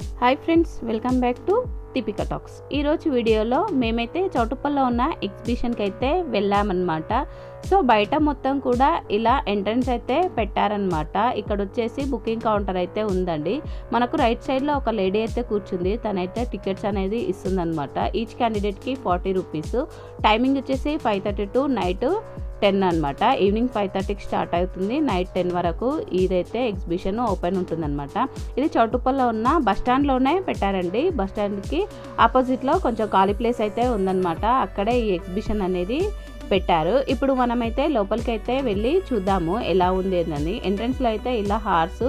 Hi friends welcome back to Deepika talks ఈరోజు వీడియోలో మేమైతే చౌటుప్పల్లో ఉన్న ఎగ్జిబిషన్కి అయితే వెళ్ళామన్నమాట. సో బయట మొత్తం కూడా ఇలా ఎంట్రన్స్ అయితే పెట్టారనమాట ఇక్కడ వచ్చేసి బుకింగ్ కౌంటర్ అయితే ఉందండి. మనకు రైట్ సైడ్లో ఒక లేడీ అయితే కూర్చుంది. తనైతే టికెట్స్ అనేది ఇస్తుందన్నమాట. ఈచ్ క్యాండిడేట్కి ఫార్టీ రూపీస్ టైమింగ్ వచ్చేసి five thirty to night ten అనమాట ఈవినింగ్ ఫైవ్ థర్టీకి స్టార్ట్ అవుతుంది. నైట్ టెన్ వరకు ఇదైతే ఎగ్జిబిషన్ ఓపెన్ ఉంటుందన్నమాట. ఇది చౌటుప్పల్లో ఉన్న బస్ స్టాండ్లోనే పెట్టారండి. బస్ స్టాండ్కి ఆపోజిట్లో కొంచెం ఖాళీ ప్లేస్ అయితే ఉందన్నమాట. అక్కడే ఈ ఎగ్జిబిషన్ అనేది పెట్టారు. ఇప్పుడు మనమైతే లోపలికి అయితే వెళ్ళి చూద్దాము ఎలా ఉంది అని ఎంట్రన్స్లో అయితే ఇలా హార్స్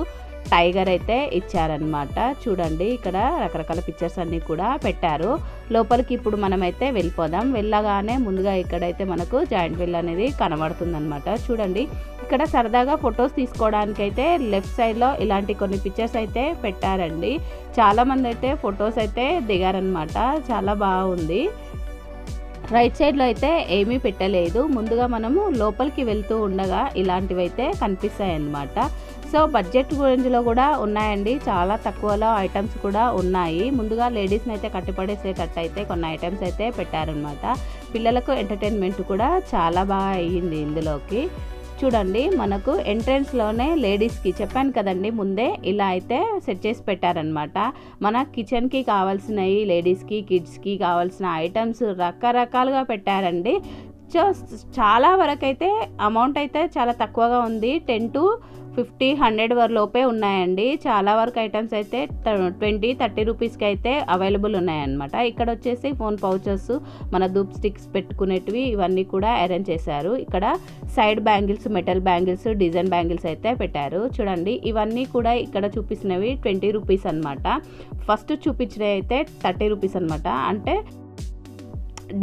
టైగర్ అయితే ఇచ్చారనమాట చూడండి ఇక్కడ రకరకాల పిక్చర్స్ అన్నీ కూడా పెట్టారు. లోపలికి ఇప్పుడు మనమైతే వెళ్ళిపోదాం. వెళ్ళగానే ముందుగా ఇక్కడైతే మనకు జాయింట్ వీల్ అనేది కనబడుతుందన్నమాట. చూడండి ఇక్కడ సరదాగా ఫొటోస్ తీసుకోవడానికైతే లెఫ్ట్ సైడ్లో ఇలాంటి కొన్ని పిక్చర్స్ అయితే పెట్టారండి. చాలామంది అయితే ఫొటోస్ అయితే దిగారనమాట చాలా బాగుంది. రైట్ సైడ్లో అయితే ఏమీ పెట్టలేదు. ముందుగా మనము లోపలికి వెళ్తూ ఉండగా ఇలాంటివి అయితే కనిపిస్తాయి అన్నమాట సో బడ్జెట్ గురించిలో కూడా ఉన్నాయండి. చాలా తక్కువలో ఐటమ్స్ కూడా ఉన్నాయి. ముందుగా లేడీస్ని అయితే కట్టిపడేసేటట్టు అయితే కొన్ని ఐటమ్స్ అయితే పెట్టారనమాట పిల్లలకు ఎంటర్టైన్మెంట్ కూడా చాలా బాగా అయ్యింది ఇందులోకి. చూడండి మనకు ఎంట్రన్స్లోనే లేడీస్కి చెప్పాను కదండి ముందే ఇలా అయితే సెట్ చేసి పెట్టారనమాట మన కిచెన్కి కావాల్సినవి లేడీస్కి కిడ్స్కి కావాల్సిన ఐటమ్స్ రకరకాలుగా పెట్టారండి. సో చాలా వరకు అయితే అమౌంట్ అయితే చాలా తక్కువగా ఉంది. టెన్ టు ఫిఫ్టీ హండ్రెడ్ వర లోపే ఉన్నాయండి. చాలా వరకు ఐటమ్స్ అయితే ట్వంటీ థర్టీ రూపీస్కి అయితే అవైలబుల్ ఉన్నాయన్నమాట. ఇక్కడ వచ్చేసి ఫోన్ పౌచెస్ మన దూప్ స్టిక్స్ పెట్టుకునేటివి ఇవన్నీ కూడా అరేంజ్ చేశారు. ఇక్కడ side bangles metal bangles design bangles అయితే పెట్టారు. చూడండి ఇవన్నీ కూడా ఇక్కడ చూపించినవి ట్వంటీ రూపీస్ అనమాట ఫస్ట్ చూపించినవి అయితే థర్టీ రూపీస్ అనమాట అంటే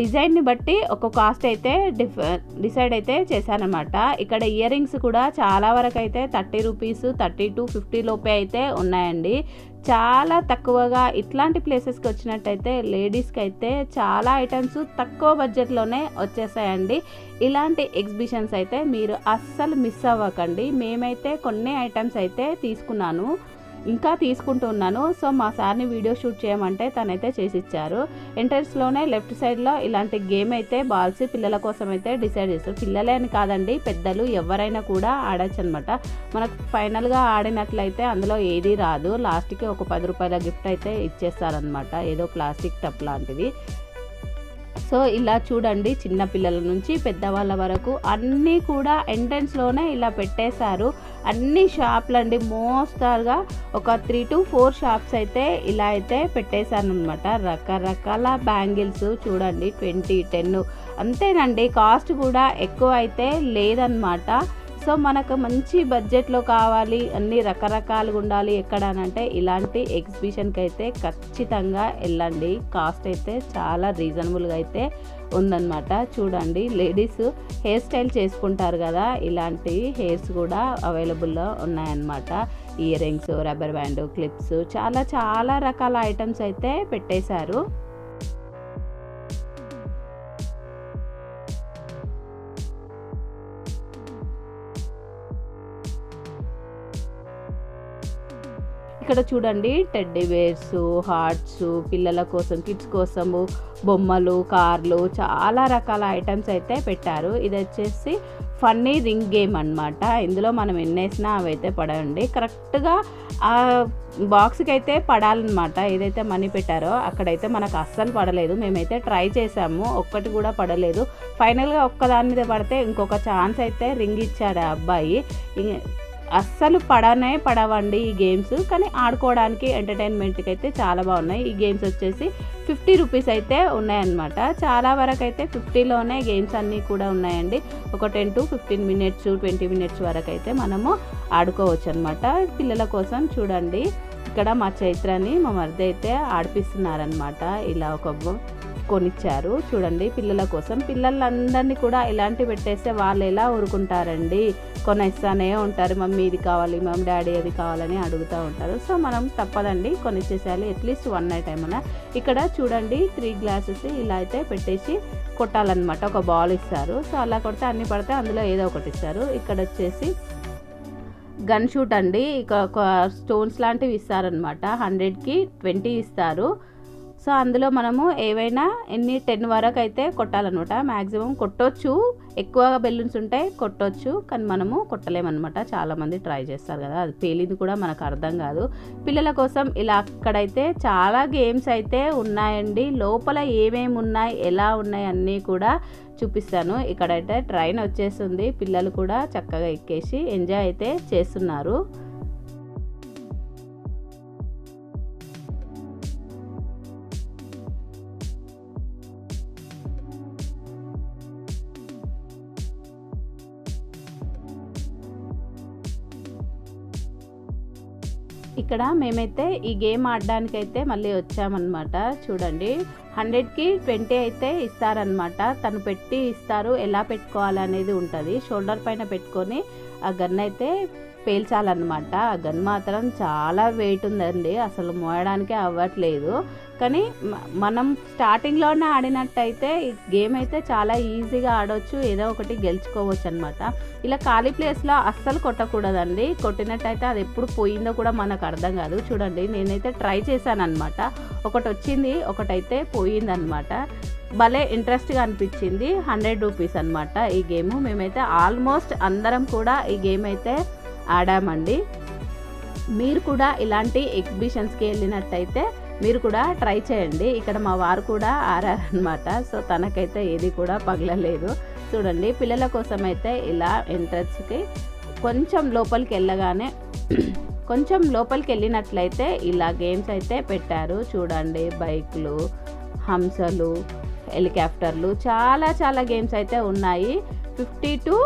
డిజైన్ని బట్టి ఒక కాస్ట్ అయితే డిఫ డిసైడ్ అయితే చేశానమాట ఇక్కడ ఇయర్ రింగ్స్ కూడా చాలా వరకు అయితే thirty rupees thirty to fifty లోపే అయితే ఉన్నాయండి. చాలా తక్కువగా ఇట్లాంటి ప్లేసెస్కి వచ్చినట్టయితే లేడీస్కి అయితే చాలా ఐటమ్స్ తక్కువ బడ్జెట్లోనే వచ్చేసాయండి. ఇలాంటి ఎగ్జిబిషన్స్ అయితే మీరు అస్సలు మిస్ అవ్వకండి. మేమైతే కొన్ని ఐటమ్స్ అయితే తీసుకున్నాను. ఇంకా తీసుకుంటున్నాను. సో మా సార్ని వీడియో షూట్ చేయమంటే తనైతే చేసిచ్చారు. ఎంట్రన్స్లోనే లెఫ్ట్ సైడ్లో ఇలాంటి గేమ్ అయితే బాల్స్ పిల్లల కోసం అయితే డిసైడ్ చేస్తారు పిల్లలే అని కాదండి పెద్దలు ఎవరైనా కూడా ఆడచ్చు అనమాట మనకు ఫైనల్గా ఆడినట్లయితే అందులో ఏది రాదు. లాస్ట్కి ఒక పది రూపాయల గిఫ్ట్ అయితే ఇచ్చేస్తారనమాట ఏదో ప్లాస్టిక్ టప్ లాంటిది. సో ఇలా చూడండి చిన్న పిల్లల నుంచి పెద్దవాళ్ళ వరకు. అన్నీ కూడా ఎంట్రన్స్లోనే ఇలా పెట్టేశారు. అన్ని షాప్లండి అండి మోస్తారుగా ఒక త్రీ టు ఫోర్ షాప్స్ అయితే ఇలా అయితే పెట్టేశాను అనమాట రకరకాల బ్యాంగిల్స్ చూడండి ట్వంటీ టెన్ అంతేనండి. కాస్ట్ కూడా ఎక్కువ అయితే లేదనమాట సో మనకు మంచి బడ్జెట్లో కావాలి అన్ని రకరకాలుగా ఉండాలి ఎక్కడనంటే ఇలాంటి ఎగ్జిబిషన్కి అయితే ఖచ్చితంగా వెళ్ళండి. కాస్ట్ అయితే చాలా రీజనబుల్గా అయితే ఉందన్నమాట. చూడండి లేడీస్ హెయిర్ స్టైల్ చేసుకుంటారు కదా ఇలాంటి హెయిర్స్ కూడా అవైలబుల్లో ఉన్నాయన్నమాట. Ear rings rubber band clips చాలా చాలా రకాల ఐటమ్స్ అయితే పెట్టేశారు. ఇక్కడ చూడండి టెడ్డీ బేర్స్ హార్ట్స్ పిల్లల కోసం కిడ్స్ కోసము బొమ్మలు కార్లు చాలా రకాల ఐటమ్స్ అయితే పెట్టారు. ఇది వచ్చేసి ఫన్నీ రింగ్ గేమ్ అనమాట ఇందులో మనం ఎన్నేసినా అవి అయితే పడండి కరెక్ట్గా ఆ బాక్స్కి అయితే పడాలన్నమాట. ఏదైతే మనీ పెట్టారో అక్కడైతే మనకు అస్సలు పడలేదు. మేమైతే ట్రై చేసాము. ఒక్కటి కూడా పడలేదు. ఫైనల్గా ఒక్కదాని మీద పడితే ఇంకొక ఛాన్స్ అయితే రింగ్ ఇచ్చాడు ఆ అబ్బాయి. అస్సలు పడనే పడవండి ఈ గేమ్స్ కానీ ఆడుకోవడానికి ఎంటర్టైన్మెంట్కి అయితే చాలా బాగున్నాయి. ఈ గేమ్స్ వచ్చేసి ఫిఫ్టీ రూపీస్ అయితే ఉన్నాయన్నమాట. చాలా వరకు అయితే ఫిఫ్టీలోనే గేమ్స్ అన్నీ కూడా ఉన్నాయండి. ఒక ten to fifteen minutes twenty minutes వరకు అయితే మనము ఆడుకోవచ్చు అనమాట పిల్లల కోసం చూడండి ఇక్కడ మా చైత్రాన్ని మా మరిది అయితే ఆడిపిస్తున్నారనమాట ఇలా ఒక కొనిచ్చారు. చూడండి పిల్లల కోసం. పిల్లలందరినీ కూడా ఇలాంటి పెట్టేస్తే వాళ్ళు ఎలా ఊరుకుంటారండి? కొనిస్తానే ఉంటారు. మమ్మీ ఇది కావాలి మమ్మీ డాడీ అది కావాలని అడుగుతూ ఉంటారు. సో మనం తప్పదండి కొనిచ్చేసేయాలి అట్లీస్ట్ వన్ నైట్ ఏమైనా ఇక్కడ చూడండి త్రీ గ్లాసెస్ ఇలా అయితే పెట్టేసి కొట్టాలన్నమాట. ఒక బాల్ ఇస్తారు. సో అలా కొడితే అన్ని పడితే అందులో ఏదో ఒకటి ఇస్తారు. ఇక్కడ వచ్చేసి గన్ షూట్ అండి. ఇక ఒక స్టోన్స్ లాంటివి ఇస్తారనమాట హండ్రెడ్కి ట్వంటీ ఇస్తారు. సో అందులో మనము ఏవైనా ఎన్ని టెన్ వరకు అయితే కొట్టాలన్నమాట. మ్యాక్సిమం కొట్టొచ్చు. ఎక్కువగా బెలూన్స్ ఉంటాయి కొట్టొచ్చు. కానీ మనము కొట్టలేమన్నమాట. చాలామంది ట్రై చేస్తారు కదా. అది పేలింది కూడా మనకు అర్థం కాదు. పిల్లల కోసం ఇలా అక్కడైతే చాలా గేమ్స్ అయితే ఉన్నాయండి. లోపల ఏమేమి ఉన్నాయి ఎలా ఉన్నాయి అన్నీ కూడా చూపిస్తాను. ఇక్కడైతే ట్రైన్ వచ్చేస్తుంది పిల్లలు కూడా చక్కగా ఎక్కేసి ఎంజాయ్ అయితే చేస్తున్నారు. ఇక్కడ మేమైతే ఈ గేమ్ ఆడడానికైతే మళ్ళీ వచ్చామన్నమాట. చూడండి. హండ్రెడ్కి ట్వంటీ అయితే ఇస్తారనమాట తను పెట్టి ఇస్తారు. ఎలా పెట్టుకోవాలనేది ఉంటుంది. షోల్డర్ పైన పెట్టుకొని ఆ గన్ అయితే పేల్చాలన్నమాట. ఆ గన్ మాత్రం చాలా వెయిట్ ఉందండి. అసలు మోయడానికే అవ్వట్లేదు. కానీ మనం స్టార్టింగ్లోనే ఆడినట్టయితే ఈ గేమ్ అయితే చాలా ఈజీగా ఆడవచ్చు ఏదో ఒకటి గెలుచుకోవచ్చు అనమాట ఇలా ఖాళీ ప్లేస్లో అస్సలు కొట్టకూడదండి. కొట్టినట్టయితే అది ఎప్పుడు పోయిందో కూడా మనకు అర్థం కాదు. చూడండి నేనైతే ట్రై చేశాను అనమాట ఒకటి వచ్చింది ఒకటైతే పోయిందనమాట భలే ఇంట్రెస్ట్గా అనిపించింది. హండ్రెడ్ రూపీస్ అనమాట ఈ గేమ్ మేమైతే ఆల్మోస్ట్ అందరం కూడా ఈ గేమ్ అయితే ఆడామండి. మీరు కూడా ఇలాంటి ఎగ్జిబిషన్స్కి వెళ్ళినట్టయితే మీరు కూడా ట్రై చేయండి. ఇక్కడ మా వారు కూడా ఆరారనమాట సో తనకైతే ఏది కూడా పగలలేదు. చూడండి పిల్లల కోసం అయితే ఇలా ఎంట్రన్స్కి కొంచెం లోపలికి వెళ్ళగానే కొంచెం లోపలికి వెళ్ళినట్లయితే ఇలా గేమ్స్ అయితే పెట్టారు. చూడండి బైక్లు హంసలు హెలికాప్టర్లు చాలా చాలా గేమ్స్ అయితే ఉన్నాయి. ఫిఫ్టీ టు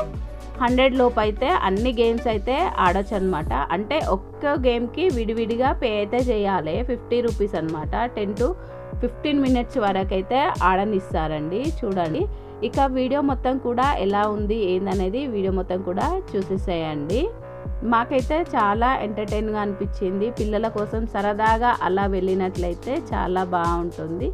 హండ్రెడ్ లోపు అయితే అన్ని గేమ్స్ అయితే ఆడొచ్చు అనమాట అంటే ఒక్క గేమ్కి విడివిడిగా పే అయితే చేయాలి. ఫిఫ్టీ రూపీస్ అనమాట. టెన్ టు ఫిఫ్టీన్ మినిట్స్ వరకు అయితే ఆడనిస్తారండి. చూడండి. ఇక వీడియో మొత్తం కూడా ఎలా ఉంది ఏందనేది వీడియో మొత్తం కూడా చూసేసేయండి. మాకైతే చాలా ఎంటర్టైన్గా అనిపించింది. పిల్లల కోసం సరదాగా అలా వెళ్ళినట్లయితే చాలా బాగుంటుంది.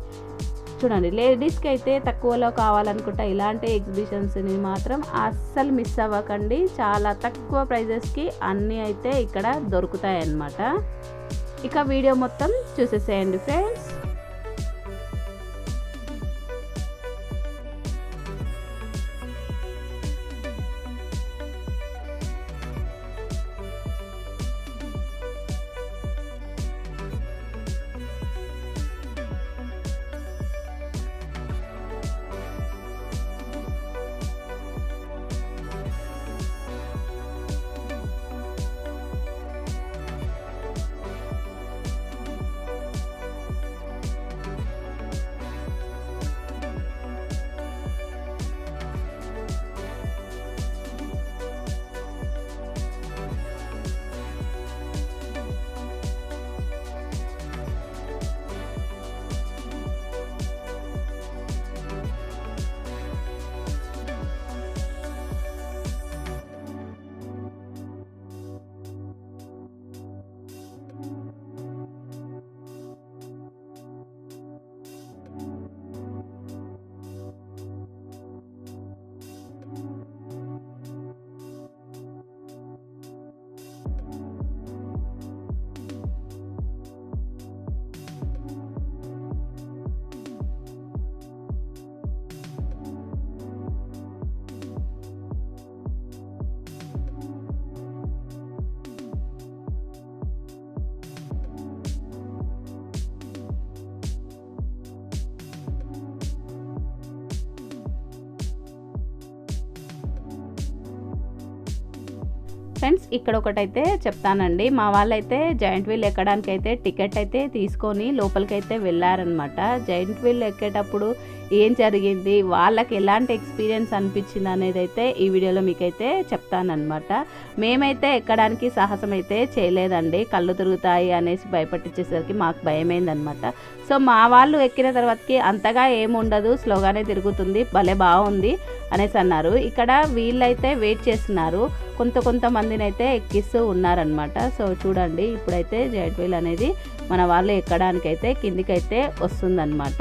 చూడండి లేడీస్కి అయితే తక్కువలో కావాలనుకుంటా ఇలాంటి ఎగ్జిబిషన్స్ని మాత్రం అస్సలు మిస్ అవ్వకండి. చాలా తక్కువ ప్రైజెస్కి అన్నీ అయితే ఇక్కడ దొరుకుతాయి అన్నమాట ఇక వీడియో మొత్తం చూసేసేయండి ఫ్రెండ్స్ ఫ్రెండ్స్ ఇక్కడ ఒకటైతే చెప్తానండి. మా వాళ్ళైతే జాయింట్ వీల్ ఎక్కడానికి అయితే టికెట్ అయితే తీసుకొని లోపలికైతే వెళ్ళారనమాట జాయింట్ వీల్ ఎక్కేటప్పుడు ఏం జరిగింది? వాళ్ళకి ఎలాంటి ఎక్స్పీరియన్స్ అనిపించింది అనేది అయితే ఈ వీడియోలో మీకైతే చెప్తానమాట మేమైతే ఎక్కడానికి సాహసం అయితే చేయలేదండి. కళ్ళు తిరుగుతాయి అనేసి భయపట్టించేసరికి మాకు భయమైందనమాట సో మా వాళ్ళు ఎక్కిన తర్వాతకి అంతగా ఏముండదు స్లోగానే తిరుగుతుంది భలే బాగుంది అనేసి అన్నారు ఇక్కడ వీళ్ళైతే వెయిట్ చేస్తున్నారు. కొంత కొంతమందిని అయితే ఎక్కిస్తూ ఉన్నారనమాట సో చూడండి ఇప్పుడైతే జైట్ వీల్ అనేది మన వాళ్ళు ఎక్కడానికైతే కిందికైతే వస్తుందన్నమాట.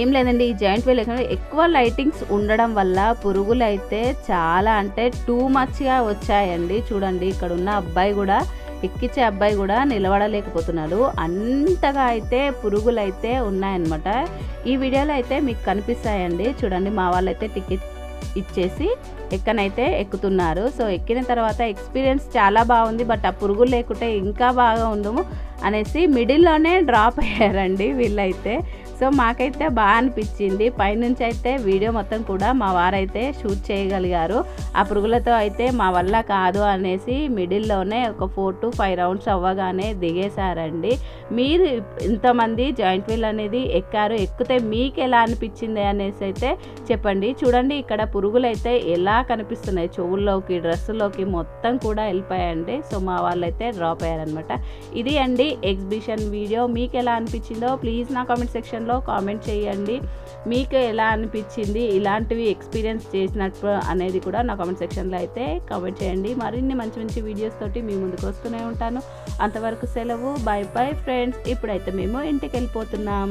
ఏం లేదండి ఈ జాయింట్ వీల్ ఎక్కడ ఎక్కువ లైటింగ్స్ ఉండడం వల్ల పురుగులు అయితే చాలా అంటే టూ మచ్గా వచ్చాయండి. చూడండి ఇక్కడ ఉన్న అబ్బాయి కూడా ఎక్కించే అబ్బాయి కూడా నిలబడలేకపోతున్నాడు. అంతగా అయితే పురుగులు అయితే ఉన్నాయన్నమాట. ఈ వీడియోలో అయితే మీకు కనిపిస్తాయండి. చూడండి మా వాళ్ళైతే టికెట్ ఇచ్చేసి ఎక్కనైతే ఎక్కుతున్నారు. సో ఎక్కిన తర్వాత ఎక్స్పీరియన్స్ చాలా బాగుంది. బట్ ఆ పురుగులు లేకుంటే ఇంకా బాగా ఉండము. అనేసి మిడిల్లోనే డ్రాప్ అయ్యారండి వీళ్ళైతే. సో మాకైతే బాగా అనిపించింది. పైనుంచి అయితే వీడియో మొత్తం కూడా మా వారైతే షూట్ చేయగలిగారు. ఆ పురుగులతో అయితే మా వల్ల కాదు అనేసి మిడిల్లోనే ఒక ఫోర్ టు ఫైవ్ రౌండ్స్ అవ్వగానే దిగేశారండి. మీరు ఇంతమంది జాయింట్ వీల్ అనేది ఎక్కారు ఎక్కితే మీకు ఎలా అనిపించింది అనేసి అయితే చెప్పండి. చూడండి ఇక్కడ పురుగులు అయితే ఎలా కనిపిస్తున్నాయి. చెవుల్లోకి డ్రెస్సులోకి మొత్తం కూడా వెళ్ళిపోయాయండి. సో మా వాళ్ళైతే డ్రాప్ అయ్యారనమాట ఇది అండి ఎగ్జిబిషన్ వీడియో మీకు ఎలా అనిపించిందో ప్లీజ్ నా కామెంట్ సెక్షన్లో కామెంట్ చేయండి. మీకు ఎలా అనిపించింది ఇలాంటివి ఎక్స్పీరియన్స్ చేసినట్టు అనేది కూడా నా కామెంట్ సెక్షన్లో అయితే కామెంట్ చేయండి. మరిన్ని మంచి మంచి వీడియోస్ తోటి మీ ముందుకు వస్తూనే ఉంటాను. అంతవరకు సెలవు బాయ్ బాయ్ ఫ్రెండ్స్ ఇప్పుడైతే మేము ఇంటికి వెళ్ళిపోతున్నాం.